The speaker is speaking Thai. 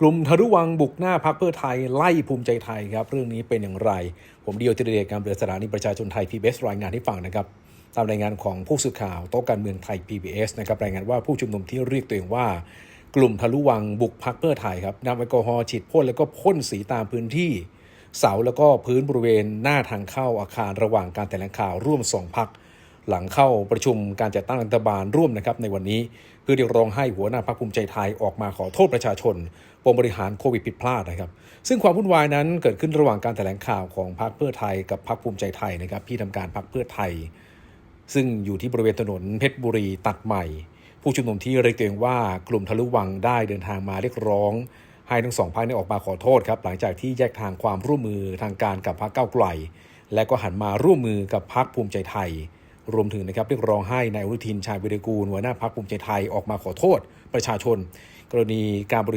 กลุ่มทะลุวังบุกหน้าพักเพื่อไทยไล่ภูมิใจไทยครับ เรื่องนี้เป็นอย่างไร ผมเดียวจิรเดชการเบือสถานีประชาชนไทย PBS รายงานให้ฟังนะครับ ตามรายงานของผู้สื่อข่าวโต๊ะการเมืองไทย PBS นะครับรายงานว่าผู้ชุมนุมที่เรียกตัวเองว่ากลุ่มทะลุวังบุกพักเพื่อไทยครับนำแอลกอฮอล์ฉีดพ่นแล้วก็พ่นสีตามพื้นที่ เสาแล้วก็พื้นบริเวณหน้าทางเข้าอาคารระหว่างการแถลงข่าวร่วมสองพัก หลังเข้าประชุมการจัดตั้งรัฐบาลร่วมนะครับในวันนี้ เพื่อเรียกร้องให้หัวหน้าพรรคภูมิใจไทยออกมาขอโทษประชาชนปมบริหารโควิดผิดพลาดนะครับ ซึ่งความวุ่นวายนั้นเกิดขึ้นระหว่างการแถลงข่าวของพรรคเพื่อไทยกับพรรคภูมิใจไทยนะครับที่ทำการพรรคเพื่อไทย ซึ่งอยู่ที่บริเวณถนนเพชรบุรีตัดใหม่ ผู้ชุมนุมที่เรียกตัวเองว่ากลุ่มทะลุวังได้เดินทางมาเรียกร้องให้ทั้งสองพรรคได้ออกมาขอโทษครับหลังจากที่แยกทางความร่วมมือทางการกับพรรคก้าวไกล และก็หันมาร่วมมือกับพรรคภูมิใจไทย รวมถึงนะครับเรียกร้องให้นายอนุทินชาญวิรกูลหัวหน้าพรรคภูมิใจไทยออกมาขอโทษประชาชน กรณีการบริ